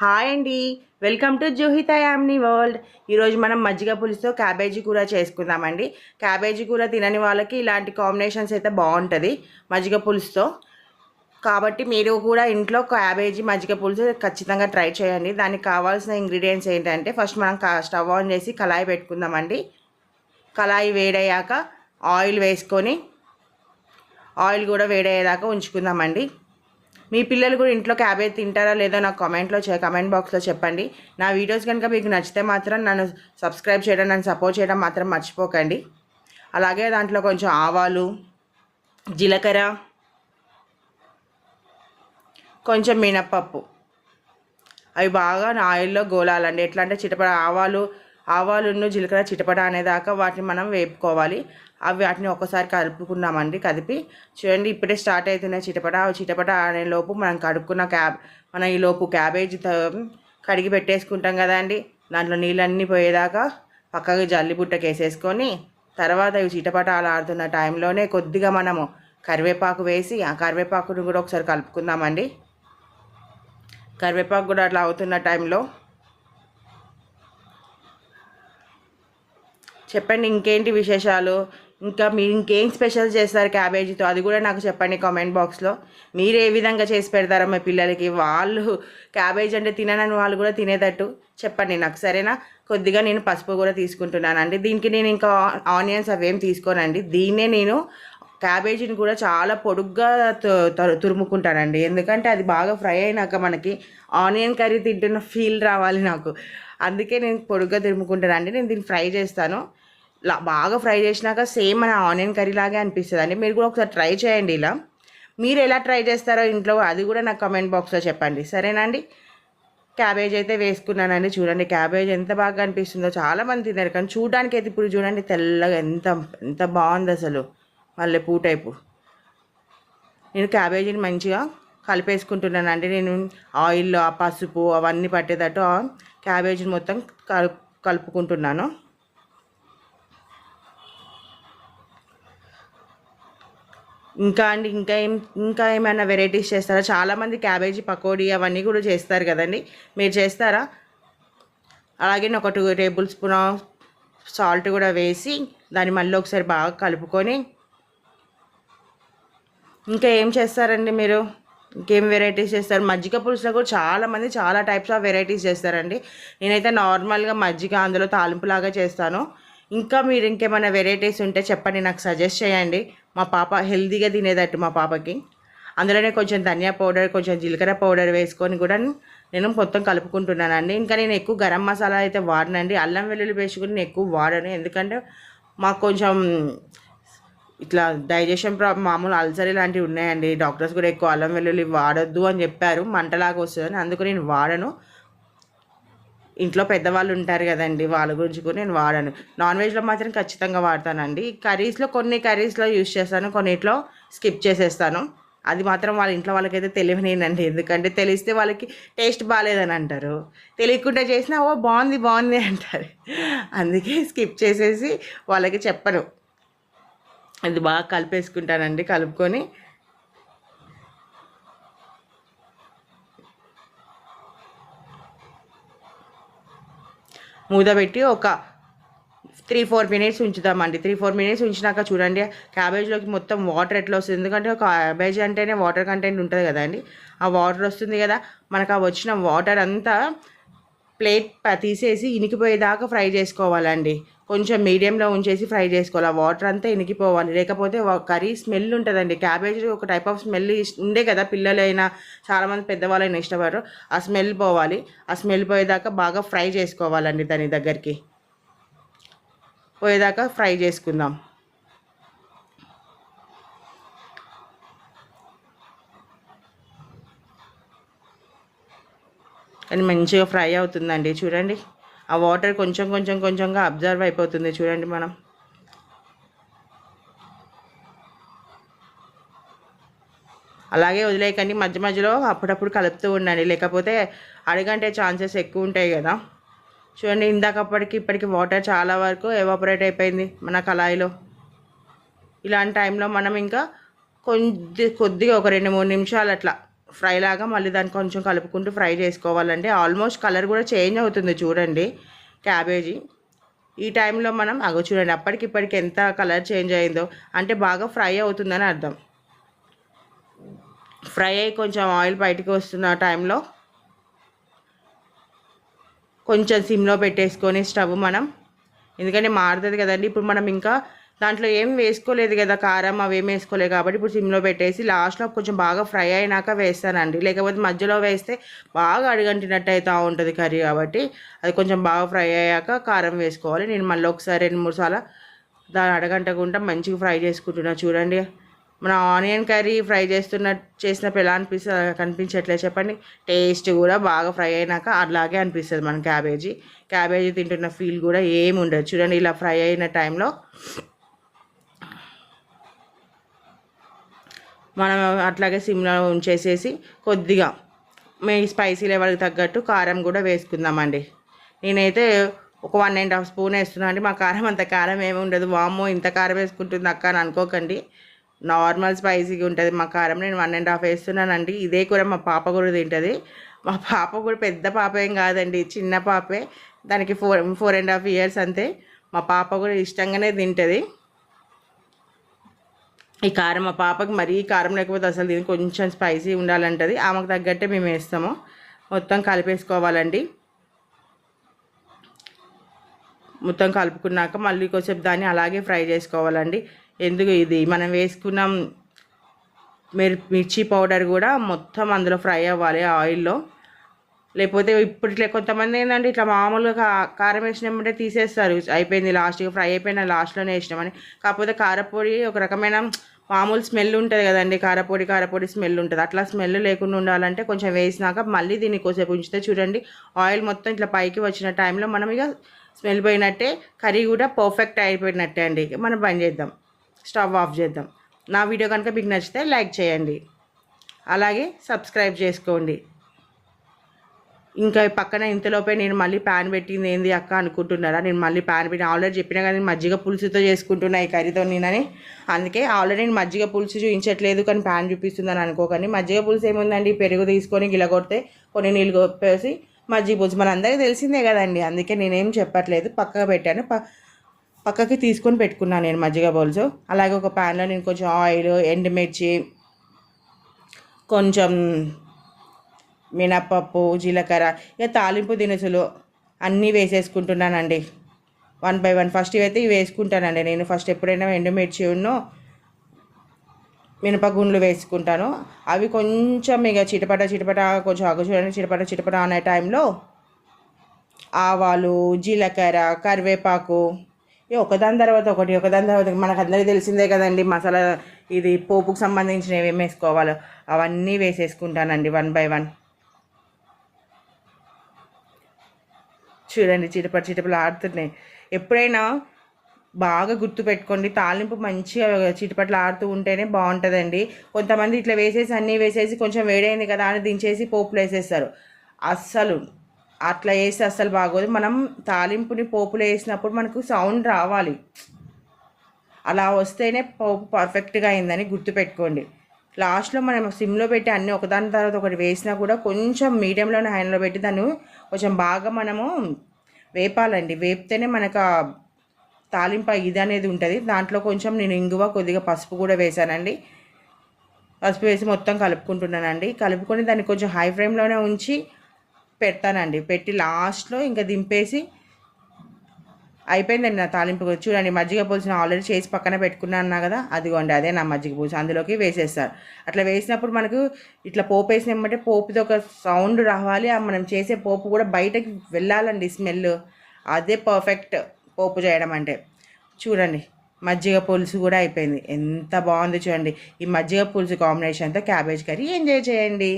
Hi అండి. Welcome to Juhitha Yamni world ఈరోజు మనం మజ్జిగ పులుసుతో క్యాబేజీ కూర చేసుకుందామండి. క్యాబేజీ కూర తినని వాళ్ళకి ఇలాంటి కాంబినేషన్స్ అయితే బాగుంటుంది మజ్జిగ పులుసుతో. కాబట్టి మీరు కూడా ఇంట్లో క్యాబేజీ మజ్జిగ పులుసు ఖచ్చితంగా ట్రై చేయండి. దానికి కావాల్సిన ఇంగ్రీడియంట్స్ ఏంటంటే ఫస్ట్ మనం స్టవ్ ఆన్ చేసి కళాయి పెట్టుకుందామండి. కళాయి వేడయ్యాక ఆయిల్ వేసుకొని ఆయిల్ కూడా వేడయ్యేదాకా ఉంచుకుందామండి. మీ పిల్లలు కూడా ఇంట్లో క్యాబేజ్ తింటారా లేదో నాకు కామెంట్లో చే కమెంట్ బాక్స్లో చెప్పండి. నా వీడియోస్ కనుక మీకు నచ్చితే మాత్రం నన్ను సబ్స్క్రైబ్ చేయడం నన్ను సపోర్ట్ చేయడం మాత్రం మర్చిపోకండి. అలాగే దాంట్లో కొంచెం ఆవాలు జీలకర్ర కొంచెం మినప్పప్పు. అవి బాగా నా ఆయిల్లో గోలాలండి. ఎట్లా అంటే చిటపడ ఆవాలు ఆవాలును జీలకర్ర చిటపడ అనేదాకా వాటిని మనం వేపుకోవాలి. అవి వాటిని ఒకసారి కలుపుకున్నామండి కలిపి. చూడండి ఇప్పుడే స్టార్ట్ అవుతున్నాయి చిటపట. అవి చిటపట అనే లోపు మనం కడుక్కున్న క్యాబ్ మనం ఈ లోపు క్యాబేజీ త- కడిగి పెట్టేసుకుంటాం కదండి దాంట్లో నీళ్ళన్నీ పోయేదాకా పక్కకు జల్లి బుట్టకి వేసేసుకొని తర్వాత ఇవి చిటపట అలా ఆడుతున్న టైంలోనే కొద్దిగా మనము కరివేపాకు వేసి ఆ కరివేపాకును కూడా ఒకసారి కలుపుకుందామండి. కరివేపాకు కూడా అట్లా అవుతున్న టైంలో చెప్పండి ఇంకేంటి విశేషాలు? ఇంకా మీరు ఇంకేం స్పెషల్ చేస్తారు క్యాబేజీతో అది కూడా నాకు చెప్పండి కామెంట్ బాక్స్లో మీరు ఏ విధంగా చేసి పెడతారో మీ పిల్లలకి? వాళ్ళు క్యాబేజ్ అంటే తిననని వాళ్ళు కూడా తినేటట్టు చెప్పండి నాకు సరేనా? కొద్దిగా నేను పసుపు కూడా తీసుకుంటున్నానండి. దీనికి నేను ఇంకా ఆనియన్స్ అవేం తీసుకోనండి. దీన్నే నేను క్యాబేజీని కూడా చాలా పొడుగ్గా తురుముకుంటానండి. ఎందుకంటే అది బాగా ఫ్రై అయినాక మనకి ఆనియన్ కర్రీ తింటున్న ఫీల్ రావాలి నాకు. అందుకే నేను పొడుగ్గా తురుముకుంటానండి. నేను దీన్ని ఫ్రై చేస్తాను. బాగా ఫ్రై చేసినాక సేమ్ మన ఆనియన్ కర్రీ లాగే అనిపిస్తుంది. అండి మీరు కూడా ఒకసారి ట్రై చేయండి ఇలా. మీరు ఎలా ట్రై చేస్తారో ఇంట్లో అది కూడా నాకు కమెంట్ బాక్స్లో చెప్పండి. సరేనండి? క్యాబేజ్ అయితే వేసుకున్నానండి. చూడండి క్యాబేజ్ ఎంత బాగా అనిపిస్తుందో. చాలామంది తిన్నారు కానీ చూడడానికి అయితే ఇప్పుడు చూడండి తెల్లగా ఎంత ఎంత బాగుంది అసలు. మళ్ళీ పూటైపు నేను క్యాబేజీని మంచిగా కలిపేసుకుంటున్నానండి. నేను ఆయిల్లో ఆ పసుపు అవన్నీ పట్టేటట్టు ఆ క్యాబేజీని మొత్తం కలుపుకుంటున్నాను. ఇంకా అండి ఇంకా ఏం ఇంకా ఏమైనా వెరైటీస్ చేస్తారా? చాలామంది క్యాబేజీ పకోడీ అవన్నీ కూడా చేస్తారు కదండి. మీరు చేస్తారా? అలాగే ఒక టూ టేబుల్ స్పూన్ సాల్ట్ కూడా వేసి దాన్ని మళ్ళీ ఒకసారి బాగా కలుపుకొని ఇంకా ఏం చేస్తారండి మీరు? ఇంకేం వెరైటీస్ చేస్తారు? మజ్జిగ పులుసులో కూడా చాలా మంది చాలా టైప్స్ ఆఫ్ వెరైటీస్ చేస్తారండి. నేనైతే నార్మల్గా మజ్జిగ అందులో తాలింపులాగా చేస్తాను. ఇంకా మీరు ఇంకేమైనా వెరైటీస్ ఉంటే చెప్పండి నాకు సజెస్ట్ చేయండి. మా పాప హెల్తీగా తినేదట్టు మా పాపకి. అందులోనే కొంచెం ధనియా పౌడర్ కొంచెం జీలకర్ర పౌడర్ వేసుకొని కూడా నేను మొత్తం కలుపుకుంటున్నానండి. ఇంకా నేను ఎక్కువ గరం మసాలా అయితే వాడనండి. అల్లం వెల్లుల్లి పేస్ట్ కూడా నేను ఎక్కువ వాడను. ఎందుకంటే మాకు కొంచెం ఇట్లా డైజెషన్ ప్రాబ్లం మామూలు అల్సర్ ఇలాంటివి ఉన్నాయండి. డాక్టర్స్ కూడా ఎక్కువ అల్లం వెల్లుల్లి వాడొద్దు అని చెప్పారు. మంటలాగా వస్తుందని అందుకు నేను వాడను. ఇంట్లో పెద్దవాళ్ళు ఉంటారు కదండి వాళ్ళ గురించి కూడా నేను వాడాను. నాన్ వెజ్లో మాత్రం ఖచ్చితంగా వాడతానండి. కర్రీస్లో కొన్ని కర్రీస్లో యూస్ చేస్తాను కొన్నిట్లో స్కిప్ చేసేస్తాను. అది మాత్రం వాళ్ళ ఇంట్లో వాళ్ళకైతే తెలియనేనండి ఎందుకంటే తెలిస్తే వాళ్ళకి టేస్ట్ బాగాలేదని అంటారు. తెలియకుండా చేసినా ఓ బాగుంది బాగుంది అంటారు. అందుకే స్కిప్ చేసేసి వాళ్ళకి చెప్పను. అది బాగా కలిపేసుకుంటానండి కలుపుకొని మూత పెట్టి ఒక త్రీ ఫోర్ మినిట్స్ ఉంచుదామండి. త్రీ ఫోర్ మినిట్స్ ఉంచినాక చూడండి క్యాబేజ్లోకి మొత్తం వాటర్ ఎట్లా వస్తుంది? ఎందుకంటే క్యాబేజ్ అంటేనే వాటర్ కంటెంట్ ఉంటుంది కదండి. ఆ వాటర్ వస్తుంది కదా మనకు ఆ వచ్చిన వాటర్ అంతా ప్లేట్ తీసేసి ఇనికిపోయేదాకా ఫ్రై చేసుకోవాలండి. కొంచెం మీడియంలో ఉంచేసి ఫ్రై చేసుకోవాలి. ఆ వాటర్ అంతా ఇనికిపోవాలి. లేకపోతే కర్రీ స్మెల్ ఉంటుందండి. క్యాబేజ్ ఒక టైప్ ఆఫ్ స్మెల్ ఉండే కదా పిల్లలైనా చాలామంది పెద్దవాళ్ళైనా ఇష్టపడరు. ఆ స్మెల్ పోవాలి. ఆ స్మెల్ పోయేదాకా బాగా ఫ్రై చేసుకోవాలండి దాని దగ్గరికి. పోయేదాకా ఫ్రై చేసుకుందాం. కానీ మంచిగా ఫ్రై అవుతుందండి. చూడండి. ఆ వాటర్ కొంచెం కొంచెం కొంచెంగా అబ్జర్వ్ అయిపోతుంది చూడండి మనం. అలాగే వదిలేయకండి మధ్య మధ్యలో అప్పుడప్పుడు కలుపుతూ ఉండండి. లేకపోతే అడగంటే ఛాన్సెస్ ఎక్కువ ఉంటాయి కదా. చూడండి ఇందాకప్పటికి ఇప్పటికి వాటర్ చాలా వరకు ఎవాపరేట్ అయిపోయింది మన కళాయిలో. ఇలాంటి టైంలో మనం ఇంకా కొద్ది కొద్దిగా ఒక రెండు మూడు నిమిషాలు అట్లా ఫ్రై లాగా మళ్ళీ దాన్ని కొంచెం కలుపుకుంటూ ఫ్రై చేసుకోవాలండి. ఆల్మోస్ట్ కలర్ కూడా చేంజ్ అవుతుంది చూడండి. క్యాబేజీ. ఈ టైంలో మనం అగో చూడండి అప్పటికి ఇప్పటికి ఎంత కలర్ చేంజ్ అయిందో. అంటే బాగా ఫ్రై అవుతుందని అర్థం. ఫ్రై అయ్యి కొంచెం ఆయిల్ బయటికి వస్తున్న టైంలో కొంచెం సిమ్లో పెట్టేసుకొని స్టవ్ మనం ఎందుకంటే మారుతుంది కదండి. ఇప్పుడు మనం ఇంకా దాంట్లో ఏం వేసుకోలేదు కదా కారం అవి ఏం వేసుకోలేదు కాబట్టి ఇప్పుడు సిమ్లో పెట్టేసి లాస్ట్లో కొంచెం బాగా ఫ్రై అయినాక వేస్తానండి. లేకపోతే మధ్యలో వేస్తే బాగా అడుగంటినట్టు అవుతూ ఉంటుంది కర్రీ కాబట్టి అది కొంచెం బాగా ఫ్రై అయ్యాక కారం వేసుకోవాలి. నేను మళ్ళీ ఒకసారి రెండు మూడు సార్లు దాన్ని అడగంటకుండా మంచిగా ఫ్రై చేసుకుంటున్నా. చూడండి. మన ఆనియన్ కర్రీ ఫ్రై చేస్తున్న చేసినప్పుడు ఎలా అనిపిస్తుంది కనిపించట్లేదు. చెప్పండి. టేస్ట్ కూడా బాగా ఫ్రై అయినాక అలాగే అనిపిస్తుంది మన క్యాబేజీ. క్యాబేజీ తింటున్న ఫీల్ కూడా ఏమి ఉండదు. చూడండి ఇలా ఫ్రై అయిన టైంలో మనం అట్లాగే సిమ్లో ఉంచేసేసి కొద్దిగా మీ స్పైసీ లెవెల్కి తగ్గట్టు కారం కూడా వేసుకుందామండి. నేనైతే ఒక వన్ అండ్ హాఫ్ స్పూన్ వేస్తున్నాను అండి. మా కారం అంత కారం ఏమి ఉండదు. వామ్మో ఇంత కారం వేసుకుంటుంది అక్క అని అనుకోకండి. నార్మల్ స్పైసీగా ఉంటుంది. మా కారం నేను వన్ అండ్ హాఫ్ వేస్తున్నానండి. ఇదే కూర మా పాప కూడా తింటుంది. మా పాప కూడా పెద్ద పాప ఏం కాదండి. చిన్న పాపే. దానికి four four and half years అంతే. మా పాప కూడా ఇష్టంగానే తింటుంది. ఈ కారం మా పాపకి మరీ కారం లేకపోతే అసలు దీనికి కొంచెం స్పైసీ ఉండాలంటది. ఆమెకు తగ్గట్టే మేము వేస్తాము. మొత్తం కలిపేసుకోవాలండి. మొత్తం కలుపుకున్నాక మళ్ళీ కొంచెం దాన్ని అలాగే ఫ్రై చేసుకోవాలండి. ఎందుకు ఇది? మనం వేసుకున్నాం మిర్ మిర్చి పౌడర్ కూడా మొత్తం అందులో ఫ్రై అవ్వాలి ఆయిల్లో. లేకపోతే ఇప్పుడు ఇట్లా కొంతమంది ఏంటంటే ఇట్లా మామూలుగా కారం వేసినామంటే తీసేస్తారు. అయిపోయింది లాస్ట్గా ఫ్రై అయిపోయిన లాస్ట్లోనే వేసినామని. కాకపోతే కారపొడి ఒక రకమైన మామూలు స్మెల్ ఉంటుంది కదండి. కారపొడి కారపొడి స్మెల్ ఉంటుంది. అట్లా స్మెల్ లేకుండా ఉండాలంటే కొంచెం వేసినాక మళ్ళీ దీన్ని కొద్దిసేపు ఉంచితే చూడండి ఆయిల్ మొత్తం ఇట్లా పైకి వచ్చిన టైంలో మనం ఇక స్మెల్ పోయినట్టే కర్రీ కూడా పర్ఫెక్ట్ అయిపోయినట్టే అండి. మనం బంద్ చేద్దాం. స్టవ్ ఆఫ్ చేద్దాం. నా వీడియో కనుక మీకు నచ్చితే లైక్ చేయండి. అలాగే సబ్స్క్రైబ్ చేసుకోండి. ఇంకా పక్కన ఇంతలోపే నేను మళ్ళీ ప్యాన్ పెట్టింది ఏంది అక్క అనుకుంటున్నారా? నేను మళ్ళీ ప్యాన్ పెట్టి ఆల్రెడీ చెప్పినా కానీ మజ్జిగ పులుసుతో చేసుకుంటున్నా ఈ కర్రీతో నేనని. అందుకే ఆల్రెడీ నేను మజ్జిగ పులుసు చూపించట్లేదు కానీ ప్యాన్ చూపిస్తుందని అనుకోకండి. మజ్జిగ పులుసు ఏముందండి? పెరుగు తీసుకొని గిలగొడితే కొన్ని నీళ్ళు కొప్పేసి మజ్జిగ పులుసు. మన అందరికీ తెలిసిందే కదండి. అందుకే నేనేం చెప్పట్లేదు. పక్కగా పెట్టాను. ప పక్కకి తీసుకొని పెట్టుకున్నాను నేను మజ్జిగ బౌల్స్. అలాగే ఒక ప్యాన్లో నేను కొంచెం ఆయిల్ ఎండుమిర్చి కొంచెం మినప్పప్పు జీలకర్ర ఇక తాలింపు దినుసులు అన్నీ వేసేసుకుంటున్నానండి. వన్ బై వన్ ఫస్ట్ ఇవైతే ఇవి వేసుకుంటానండి. నేను ఫస్ట్ ఎప్పుడైనా ఎండుమిర్చి ఉన్నో మినపగుండ్లు వేసుకుంటాను. అవి కొంచెం ఇక చిటపట చిటపట కొంచెం అగు చూడండి చిటపట చిటపట అనే టైంలో ఆవాలు జీలకర్ర కరివేపాకు ఒకదాని తర్వాత ఒకటి ఒకదాని తర్వాత మనకు అందరికీ తెలిసిందే కదండి మసాలా ఇది పోపుకు సంబంధించినవి ఏమేమి వేసుకోవాలో. అవన్నీ వేసేసుకుంటానండి వన్ బై వన్. చూడండి చిటపట చిటపలు ఆడుతున్నాయి. ఎప్పుడైనా బాగా గుర్తుపెట్టుకోండి తాలింపు మంచిగా చిటపట్లు ఆడుతూ ఉంటేనే బాగుంటుందండి. కొంతమంది ఇట్లా వేసేసి అన్నీ వేసేసి కొంచెం వేడైంది కదా అని దించేసి పోపులు వేసేస్తారు. అస్సలు అట్లా వేస్తే అస్సలు బాగోదు. మనం తాలింపుని పోపులో వేసినప్పుడు మనకు సౌండ్ రావాలి. అలా వస్తేనే పోపు పర్ఫెక్ట్గా అయిందని గుర్తుపెట్టుకోండి. లాస్ట్లో మనం సిమ్లో పెట్టి అన్నీ ఒకదాని తర్వాత ఒకటి వేసినా కూడా కొంచెం మీడియంలోనే హ్యాండ్లో పెట్టి దాన్ని కొంచెం బాగా మనము వేపాలండి. వేపితేనే మనకు తాలింపు ఇది అనేది ఉంటుంది. దాంట్లో కొంచెం నేను ఇంగువ కొద్దిగా పసుపు కూడా వేశానండి పసుపు వేసి మొత్తం కలుపుకుంటున్నానండి. కలుపుకొని దాన్ని కొంచెం హై ఫ్లేమ్లోనే ఉంచి పెడతానండి. పెట్టి లాస్ట్లో ఇంకా దింపేసి అయిపోయిందండి నా తాలింపు చూడండి మజ్జిగ పులుసు ఆల్రెడీ చేసి పక్కన పెట్టుకున్నాను అన్నా కదా అదిగోండి అదే నా మజ్జిగ పులుసు. అందులోకి వేసేస్తారు. అట్లా వేసినప్పుడు మనకు ఇట్లా పోపు వేసినామంటే పోపుది ఒక సౌండ్ రావాలి. మనం చేసే పోపు కూడా బయటకి వెళ్ళాలండి స్మెల్. అదే పర్ఫెక్ట్ పోపు చేయడం అంటే. చూడండి మజ్జిగ పులుసు కూడా అయిపోయింది. ఎంత బాగుంది చూడండి. ఈ మజ్జిగ పులుసు కాంబినేషన్తో క్యాబేజ్ కర్రీ. ఎంజాయ్ చేయండి.